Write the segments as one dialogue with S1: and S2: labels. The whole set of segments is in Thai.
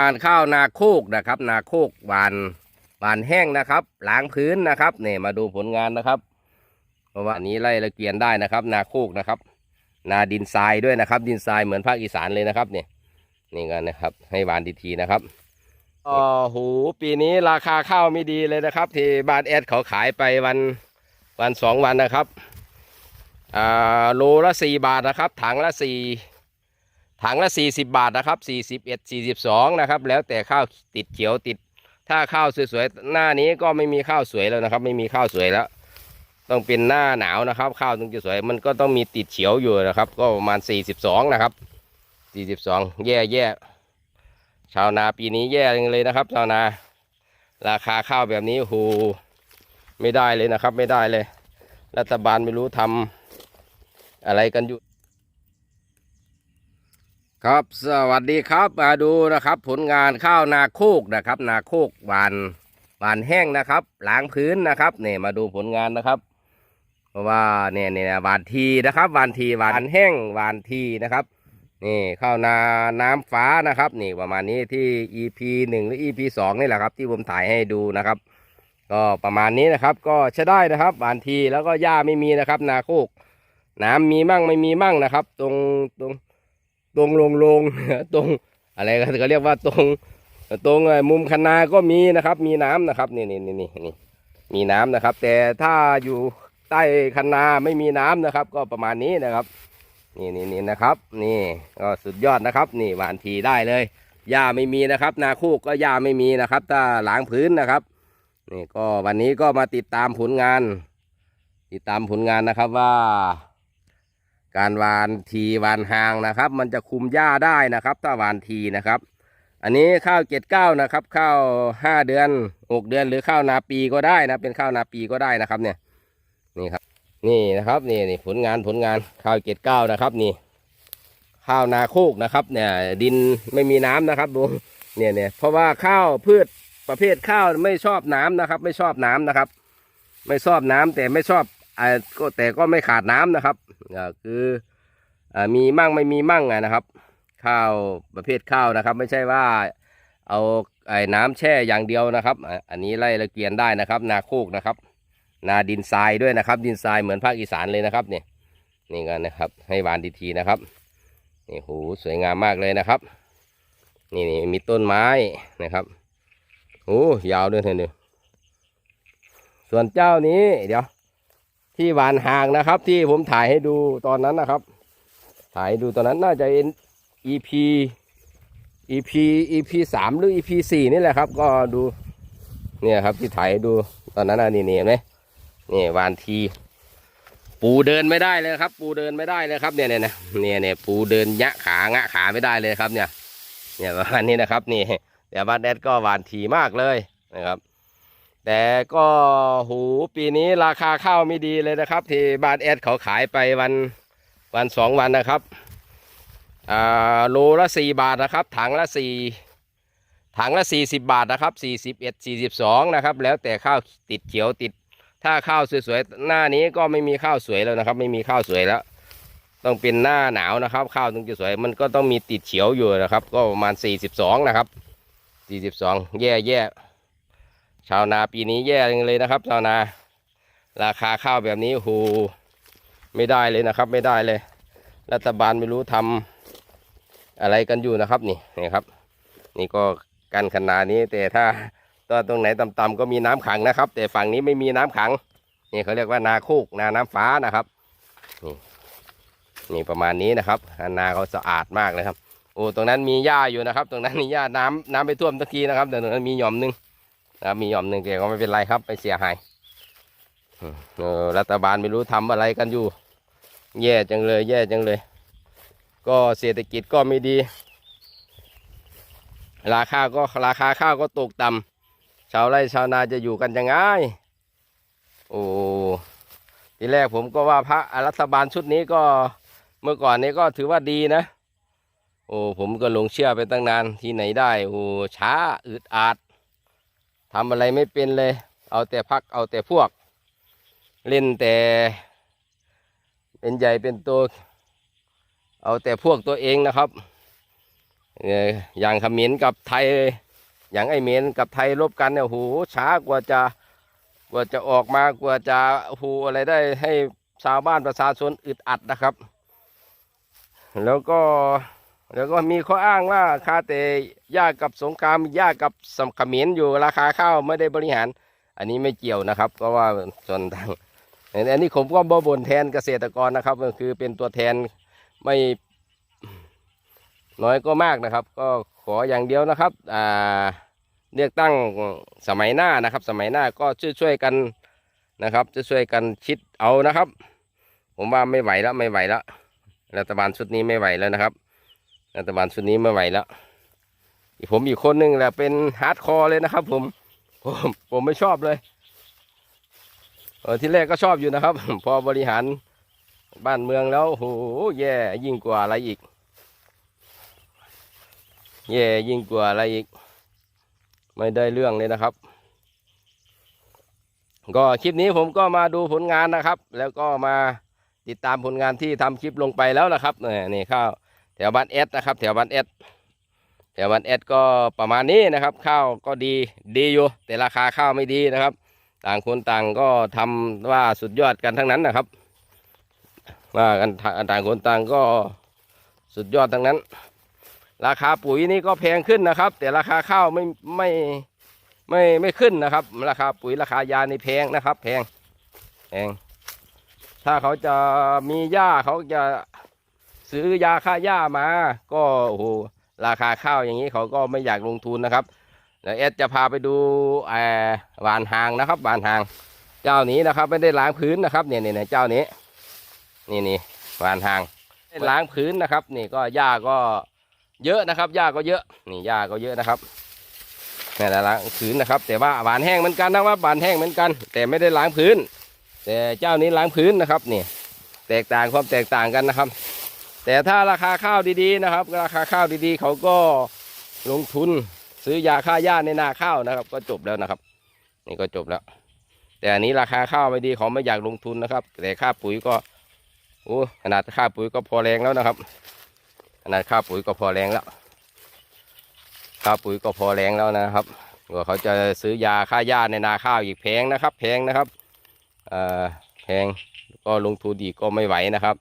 S1: การข้าวนาโคกนะครับ นาโคกหวานหวานแห้งนะครับล้างพื้นนะครับเนี่ยมาดูผลงานนะครับเพราะว่าอันนี้ไล่ละเกียนได้นะครับ นาโคกนะครับ นาดินทรายด้วยนะครับ ดินทรายเหมือนภาคอีสานเลยนะครับเนี่ยนี่กันนะครับ ให้หวานทีนะครับอ๋อหูปีนี้ราคาข้าวไม่ดีเลยนะครับ ที่บ้านแอดเขาขายไปวันวันสองวันนะครับอ่าโลละสี่บาทนะครับ ถังละสี่ ถังละ 40 บาทนะครับ41 42นะครับแล้วแต่ข้าวติดเขียวติด ถ้าข้าวสวยๆหน้านี้ก็ไม่มีข้าวสวยแล้วนะครับ ไม่มีข้าวสวยแล้ว ต้องเป็นหน้าหนาวนะครับ ข้าวถึงจะสวยมันก็ต้องมีติดเขียวอยู่นะครับ ก็ประมาณ 42 นะครับ 42 แย่แย่ชาวนาปีนี้แย่เลยนะครับ ชาวนา ราคาข้าวแบบนี้โหไม่ได้เลยนะครับ ไม่ได้เลย รัฐบาลไม่รู้ทำอะไรกันอยู่ ครับสวัสดีครับมาดูนะครับผลงานข้าวนาโคกนะครับ นาโคกหวานหวานแห้งนะครับล้างพื้นนะครับเนี่ยมาดูผลงานนะครับเพราะว่าเนี่ยเนี่ยหวานทีนะครับหวานทีหวานแห้งหวานทีนะครับนี่ข้าวนาน้ำฟ้านะครับ นี่ประมาณนี้ที่ EP หนึ่งหรือ EP สองนี่แหละครับ ที่ผมถ่ายให้ดูนะครับ ก็ประมาณนี้นะครับ ก็ใช้ได้นะครับหวานทีแล้วก็หญ้าไม่มีนะครับ นาโคก น้ำมีมั่งไม่มีมั่งนะครับ ตรงตรง ตรงลงลงตรงอะไรกันเขาเรียกว่าตรงตรงมุมคันนาก็มีนะครับ มีน้ำนะครับนี่นี่นี่นี่นี่มีน้ำนะครับ แต่ถ้าอยู่ใต้คันนาไม่มีน้ำนะครับ ก็ประมาณนี้นะครับ นี่นี่นี่นะครับ นี่ก็สุดยอดนะครับ นี่หวานทีได้เลยหญ้าไม่มีนะครับ นาคูกก็หญ้าไม่มีนะครับ ถ้าล้างพื้นนะครับนี่ก็วันนี้ก็มาติดตามผลงาน ติดตามผลงานนะครับว่า การหวานทีหวานหางนะครับ มันจะคุมหญ้าได้นะครับ ถ้าหวานทีนะครับ อันนี้ข้าวเจ็ดเก้านะครับ ข้าวห้าเดือนหกเดือนหรือข้าวนาปีก็ได้นะเป็นข้าวนาปีก็ได้นะครับเนี่ยนี่ครับ นี่นะครับนี่นี่ผลงานผลงานข้าวเจ็ดเก้านะครับนี่ ข้าวนาโคกนะครับ เนี่ย ดินไม่มีน้ำนะครับดูเนี่ยเนี่ยเพราะว่าข้าวพืชประเภทข้าวไม่ชอบน้ำนะครับ ไม่ชอบน้ำนะครับ ไม่ชอบน้ำแต่ไม่ชอบ ก็แต่ก็ไม่ขาดน้ำนะครับคืออมีมั่งไม่มีมั่งนะครับ ข้าวประเภทข้าวนะครับ ไม่ใช่ว่าเอาไอ้น้ำแช่อย่างเดียวนะครับ อันนี้ไล่ละเกียนได้นะครับ นาโคกนะครับ นาดินทรายด้วยนะครับ ดินทรายเหมือนภาคอีสานเลยนะครับเนี่ยนี่กันนะครับ ให้หวานทีๆนะครับนี่โหสวยงามมากเลยนะครับ นี่นี่มีต้นไม้นะครับโอ้ยาวด้วยเถอเนี่ยส่วนเจ้านี้เดี๋ยว ที่หวานหางนะครับ ที่ผมถ่ายให้ดูตอนนั้นนะครับ ถ่ายให้ดูตอนนั้นน่าจะเป็น EP EP EP สามหรือ EP สี่นี่แหละครับ ก็ดูเนี่ยครับที่ถ่ายให้ดูตอนนั้นนี่นี่เห็นไหมนี่หวานที ปูเดินไม่ได้เลยครับ ปูเดินไม่ได้เลยครับเนี่ยเนี่ยเนี่ยเนี่ยปูเดินยะขางะขาไม่ได้เลยครับเนี่ย เนี่ยประมาณนี้นะครับ นี่แต่บ้านแดดก็หวานทีมากเลยนะครับ แต่ก็หูปีนี้ราคาข้าวไม่ดีเลยนะครับ ที่บ้านแอดเขาขายไปวันวันสองวันนะครับอ่าโลละสี่บาทนะครับ ถังละสี่ถังละสี่สิบบาทนะครับสี่สิบเอ็ดสี่สิบสองนะครับ แล้วแต่ข้าวติดเขียวติด ถ้าข้าวสวยๆหน้านี้ก็ไม่มีข้าวสวยแล้วนะครับ ไม่มีข้าวสวยแล้ว ต้องเป็นหน้าหนาวนะครับ ข้าวถึงจะสวยมันก็ต้องมีติดเขียวอยู่นะครับ ก็ประมาณสี่สิบสองนะครับสี่สิบสองแย่แย่ ชาวนาปีนี้แย่เลยนะครับ ชาวนา ราคาข้าวแบบนี้โหไม่ได้เลยนะครับ ไม่ได้เลย รัฐบาลไม่รู้ทำอะไรกันอยู่นะครับนี่นี่ครับ นี่ก็กันขนาดนี้แต่ถ้าตัวตรงไหนต่ำๆก็มีน้ำขังนะครับ แต่ฝั่งนี้ไม่มีน้ำขังนี่เขาเรียกว่านาโคกนาน้ำฟ้านะครับนี่นี่ประมาณนี้นะครับนาเขาสะอาดมากเลยครับโอ้ตรงนั้นมีหญ้าอยู่นะครับ ตรงนั้นมีหญ้าน้ำน้ำไปท่วมตะกี้นะครับแต่ตรงนั้นมีหย่อมนึง นะมีหย่อมหนึ่งแต่ก็ไม่เป็นไรครับ ไม่เสียหายรัฐบาลไม่รู้ทำอะไรกันอยู่ แย่จังเลย แย่จังเลย ก็เศรษฐกิจก็ไม่ดี ราคาก็ราคาข้าวก็ตกต่ำชาวไร่ชาวนาจะอยู่กันยังไงโอ้ทีแรกผมก็ว่าพระรัฐบาลชุดนี้ก็เมื่อก่อนนี้ก็ถือว่าดีนะ โอ้ผมก็หลงเชื่อไปตั้งนานที่ไหนได้โอ้ช้าอึดอัด ทำอะไรไม่เป็นเลย เอาแต่พักเอาแต่พวก เล่นแต่ เป็นใหญ่เป็นตัวเอาแต่พวกตัวเองนะครับ อย่างขมรกับไทย อย่างไอเมรกับไทยรบกันเนี่ยโหช้ากว่าจะกว่าจะออกมากว่าจะโอ้โหอะไรได้ให้ชาวบ้านประชาชนอึดอัดนะครับ แล้วก็ แล้วก็มีข้ออ้างว่าคาแต่ยากกับสงครามยากกับสมขมรอยู่ราคาข้าวไม่ได้บริหาร อันนี้ไม่เกี่ยวนะครับ เพราะว่าส่วนทางอันนี้ผมก็บ่บนแทนเกษตรกรนะครับก็คือเป็นตัวแทนไม่น้อยก็มากนะครับ ก็ขออย่างเดียวนะครับอ่าเลือกตั้งสมัยหน้านะครับ สมัยหน้าก็ช่วยช่วยๆกันนะครับจะช่วยกันคิดเอานะครับ ผมว่าไม่ไหวแล้วไม่ไหวแล้วรัฐบาลชุดนี้ไม่ไหวแล้วนะครับ รัฐบาลชุดนี้ไม่ไหวแล้วผมอีกคนหนึ่งแหละเป็นฮาร์ดคอร์เลยนะครับ ผมผมผมไม่ชอบเลยเออที่แรกก็ชอบอยู่นะครับ พอบริหารบ้านเมืองแล้วโอ้โหแย่ยิ่งกว่าอะไรอีก แย่ยิ่งกว่าอะไรอีก ไม่ได้เรื่องเลยนะครับ ก็คลิปนี้ผมก็มาดูผลงานนะครับ แล้วก็มาติดตามผลงานที่ทำคลิปลงไปแล้วนะครับเนี่ยนี่ข้าว แถวบ้านเอสนะครับ แถวบ้านเอสแถวบ้านเอสก็ประมาณนี้นะครับ ข้าวก็ดีดีอยู่ แต่ราคาข้าวไม่ดีนะครับ ต่างคนต่างก็ทำว่าสุดยอดกันทั้งนั้นนะครับว่ากันต่างคนต่างก็สุดยอดทั้งนั้น ราคาปุ๋ยนี่ก็แพงขึ้นนะครับ แต่ราคาข้าวไม่ไม่ไม่ไม่ขึ้นนะครับ ราคาปุ๋ยราคายาในแพงนะครับ แพงแพงถ้าเขาจะมีหญ้าเขาจะ ซื้อยาฆ่าหญ้ามา ก็โอ้โหราคาข้าวอย่างนี้เขาก็ไม่อยากลงทุนนะครับเดี๋ยวเอสจะพาไปดูแออหวานหางนะครับหวานหาง เจ้านี้นะครับ ไม่ได้ล้างพื้นนะครับเนี่ยเนี่ยเจ้านี้ นี่นี่หวานหางไม่ล้างพื้นนะครับ นี่ก็หญ้าก็เยอะนะครับหญ้าก็เยอะ นี่หญ้าก็เยอะนะครับนี่แหละล้างพื้นนะครับ แต่ว่าหวานแห้งเหมือนกันนะครับหวานแห้งเหมือนกัน แต่ไม่ได้ล้างพื้น แต่เจ้านี้ล้างพื้นนะครับนี่แตกต่างความแตกต่างกันนะครับ แต่ถ้าราคาข้าวดีๆนะครับ ราคาข้าวดีๆ เขาก็ลงทุนซื้อยาฆ่าหญ้าในนาข้าวนะครับ ก็จบแล้วนะครับ นี่ก็จบแล้ว แต่อันนี้ราคาข้าวไม่ดีเขาไม่อยากลงทุนนะครับ แต่ค่าปุ๋ยก็โอ้ขนาดค่าปุ๋ยก็พอแรงแล้วนะครับขนาดค่าปุ๋ยก็พอแรงแล้วค่าปุ๋ยก็พอแรงแล้วนะครับว่าเขาจะซื้อยาฆ่าหญ้าในนาข้าวอีกแพงนะครับ แพงนะครับอ่อแพงก็ลงทุนอีกก็ไม่ไหวนะครับ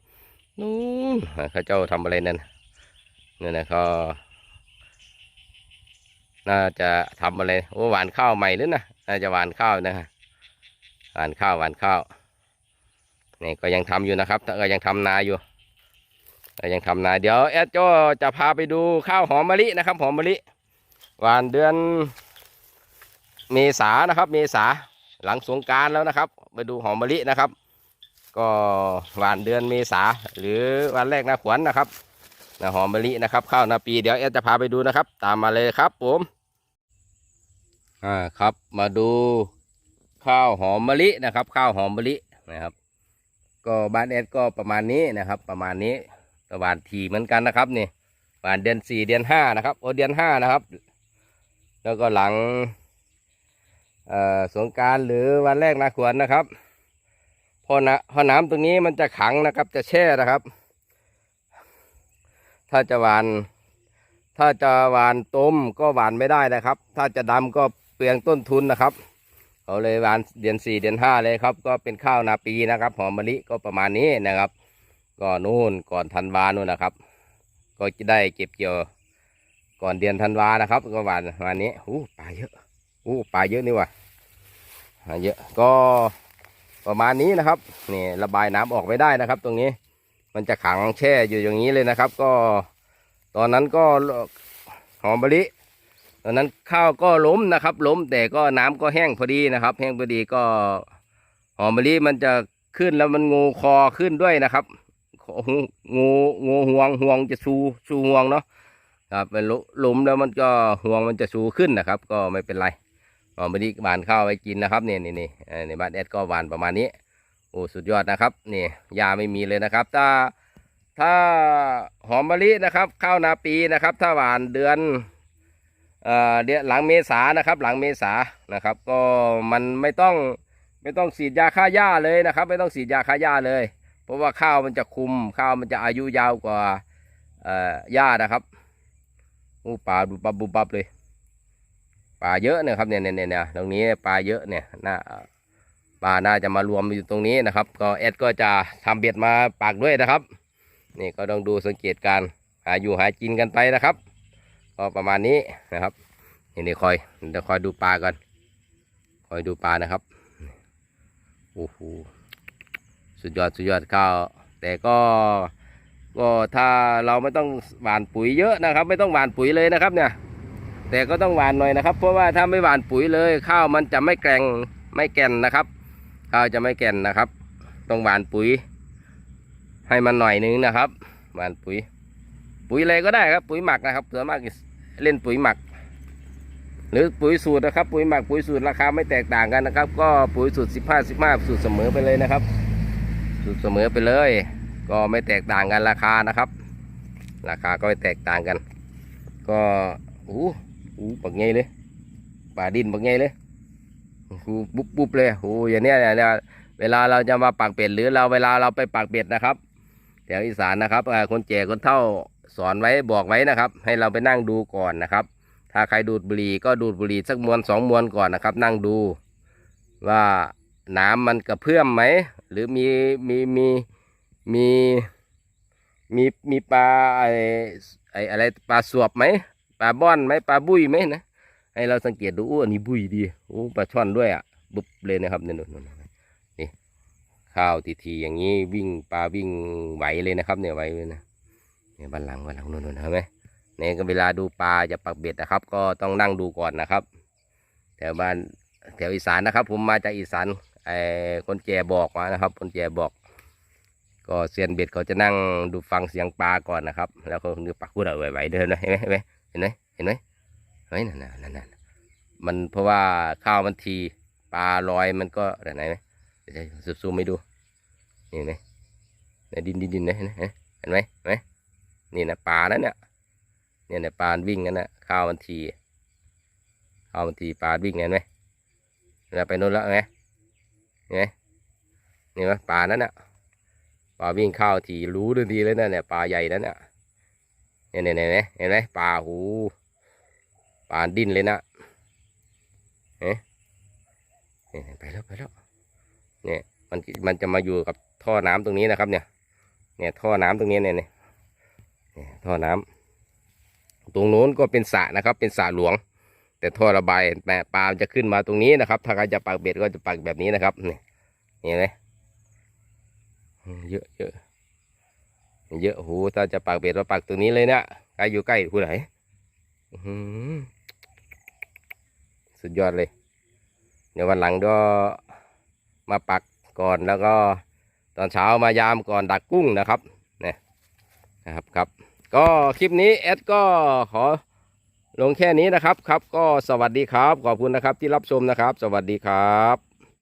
S1: นู่นเขาเจ้าทำอะไรนั่นนี่นะเขาน่าจะทำอะไรโอ้หวานข้าวใหม่หรือนะน่าจะหวานข้าวนะฮะหวานข้าวหวานข้าวนี่ก็ยังทำอยู่นะครับก็ยังทำนาอยู่ก็ยังทำนาเดี๋ยวแอดโจจะพาไปดูข้าวหอมมะลินะครับหอมมะลิหวานเดือนเมษานะครับ เมษาหลังสงการแล้วนะครับ ไปดูหอมมะลินะครับ ก็หวานเดือนเมษาหรือวันแรกนาขวัญนะครับนะหอมมะลินะครับ ข้าวนาปีเดี๋ยวแอดจะพาไปดูนะครับ ตามมาเลยครับผมอ่าครับมาดูข้าวหอมมะลินะครับ ข้าวหอมมะลินะครับ ก็บ้านแอดก็ประมาณนี้นะครับ ประมาณนี้กหวานทีเหมือนกันนะครับนี่หวานเดือนสี่เดือนห้านะครับโอเดือนห้านะครับ แล้วก็หลังสงการหรือวันแรกนาขวนนะครับ พอนะพอน้ำตรงนี้มันจะขังนะครับ จะแช่นะครับ ถ้าจะหวาน ถ้าจะหวานต้มก็หวานไม่ได้นะครับ ถ้าจะดำก็เปลืองต้นทุนนะครับเอาเลยหวานเดือนสี่เดือนห้าเลยครับ ก็เป็นข้าวนาปีนะครับหอมมะลิก็ประมาณนี้นะครับ ก็นู่นก่อนธันวานู่นนะครับ ก็จะได้เก็บเกี่ยว ก่อนเดือนธันวานะครับ ก็หวันวันนี้อู้ปลาเยอะอู้ปลาเยอะนี่ว่ะปลาเยอะก็ ประมาณนี้นะครับนี่ระบายน้ำออกไม่ได้นะครับ ตรงนี้มันจะขังแช่อยู่อย่างนี้เลยนะครับ ก็ตอนนั้นก็หอมมะลิตอนนั้นข้าวก็ล้มนะครับ ล้มแต่ก็น้ำก็แห้งพอดีนะครับ แห้งพอดีก็หอมมะลิมันจะขึ้นแล้วมันงูคอขึ้นด้วยนะครับงูงูห่วงห่วงจะชูชูห่วงเนาะครับเป็นลุมแล้วมันก็ห่วงมันจะชูขึ้นนะครับ ก็ไม่เป็นไร อ๋อไม่ได้หวานข้าวไว้กินนะครับเนี่นี่นี่ในบ้านแอดก็หวานประมาณนี้โอ้สุดยอดนะครับนี่ยาไม่มีเลยนะครับ ถ้าถ้าหอมมะลินะครับข้าวนาปีนะครับ ถ้าหวานเดือนเอ่อเดือนหลังเมษานะครับ หลังเมษานะครับ ก็มันไม่ต้องไม่ต้องฉีดยาฆ่าหญ้าเลยนะครับ ไม่ต้องฉีดยาฆ่าหญ้าเลย เพราะว่าข้าวมันจะคุมข้าวมันจะอายุยาวกว่าหญ้านะครับอู้ปลาบุบบับบุบบับเลย ลาเยอะเนี่ยครับเนี่ยเนี่ยเนี่ยตรงนี้ปลาเยอะเนี่ยน่าปลาน่าจะมารวมอยู่ตรงนี้นะครับ ก็แอดก็จะทำเบ็ดมาปักด้วยนะครับ นี่ก็ต้องดูสังเกตการหาอยู่หากินกันไปนะครับ ก็ประมาณนี้นะครับนี่นี่คอยเดี๋ยวคอยดูปลากันคอยดูปลานะครับโอ้โหสุดยอดสุดยอดข้าวแต่ก็ก็ถ้าเราไม่ต้องหว่านปุ๋ยเยอะนะครับ ไม่ต้องหว่านปุ๋ยเลยนะครับเนี่ย แต่ก็ต้องหวานหน่อยนะครับ เพราะว่าถ้าไม่หวานปุ๋ยเลย ข้าวมันจะไม่แกร่งไม่แก่นนะครับ ข้าวจะไม่แก่นนะครับ ต้องหวานปุ๋ย ให้มันหน่อยนึงนะครับ หวานปุ๋ย ปุ๋ยอะไรก็ได้ครับ ปุ๋ยหมักนะครับส่วนมากเล่นปุ๋ยหมัก หรือปุ๋ยสูตรนะครับ ปุ๋ยหมักปุ๋ยสูตรราคาไม่แตกต่างกันนะครับ ก็ปุ๋ยสูตร 15 15 สูตรเสมอไปเลยนะครับ สูตรเสมอไปเลย ก็ไม่แตกต่างกันราคานะครับ ราคาก็ไม่แตกต่างกัน ก็อู้ อู้ปักไงเลยป่าดินปักไงเลยอู้ปุ๊บปุ๊บเลยโอ้ยอย่างเนี้ยเนี่ยเวลาเราจะมาปักเป็ดหรือเราเวลาเราไปปักเป็ดนะครับแถวอีสานนะครับคนแก่คนเฒ่าสอนไว้บอกไว้นะครับ ให้เราไปนั่งดูก่อนนะครับ ถ้าใครดูดบุหรี่ก็ดูดบุหรี่สักมวนสองมวนก่อนนะครับ นั่งดูว่าน้ำมันกระเพื่อมไหม หรือมีมีมีมีมีมีปลาไอไออะไรปลาสวบไหม ปลาบ้อนไหมปลาบุยไหมนะให้เราสังเกตดูอ้อันนี้บุยดีโอ้ปลาช่อนด้วยอะบุบเลยนะครับเนี่ยนู่นๆๆนี่ข้าวทีทีอย่างนี้วิ่งปลาวิ่งไหวเลยนะครับ เนี่ยไหวเลยนะเนี่ยบันหลังบันหลังนู่นๆเห็นไหมเนี่ยก็เวลาดูปลาจะปักเบ็ดนะครับ ก็ต้องนั่งดูก่อนนะครับแถวบ้านแถวอีสานนะครับ ผมมาจากอีสานไอ้คนแก่บอกมานะครับ คนแก่บอก ก็เซียนเบ็ดเขาจะนั่งดูฟังเสียงปลาก่อนนะครับ แล้วก็ดูปักพูดเอาไหวๆเดินนะเห็นไหมเห็นไหมเห็นไหมเห็นไหมเฮ้ยนั่นนั่นนั่นมันเพราะว่าข้าวมันทีปลาลอยมันก็ไหนไหมเดี๋ยวจะซูมๆให้ดูนี่เห็นไหมในดินดินดินนะเห็นไหมเห็นไหมนี่นะปลาแล้วเนี่ยเนี่ยเนี่ยปลาวิ่งกันนะข้าวมันทีข้าวมันทีปลาวิ่งเห็นไหมแล้วไปนู่นแล้วไงเห็นไหมนี่ไหมปลานั้นน่ะปลาวิ่งข้าวทีรู้ทันทีเลยนะเนี่ยปลาใหญ่นั้นน่ะ เนี่ยเนี่ยเนี่ยเห็นไหมปลาหูปลาดิ้นเลยนะเอ๊ะเนี่ยไปแล้วไปแล้วเนี่ยมันมันจะมาอยู่กับท่อน้ำตรงนี้นะครับ เนี่ย เนี่ยท่อน้ำตรงนี้เนี่ยเนี่ยท่อน้ำตรงโน้นก็เป็นสระนะครับ เป็นสระหลวง แต่ท่อระบายแม่ปลาจะขึ้นมาตรงนี้นะครับ ถ้าใครจะปักเบ็ดก็จะปักแบบนี้นะครับเนี่ยเห็นไหมเยอะเยอะ เยอะโหถ้าจะปักเบ็ดเราปักตรงนี้เลยเนี่ยใครอยู่ใกล้ผู้ไหนสุดยอดเลย เดี๋ยววันหลังก็มาปักก่อนแล้วก็ตอนเช้ามายามก่อนดักกุ้งนะครับเนี่ยนะครับครับ ก็คลิปนี้แอดก็ขอลงแค่นี้นะครับครับ ก็สวัสดีครับ ขอบคุณนะครับที่รับชมนะครับ สวัสดีครับ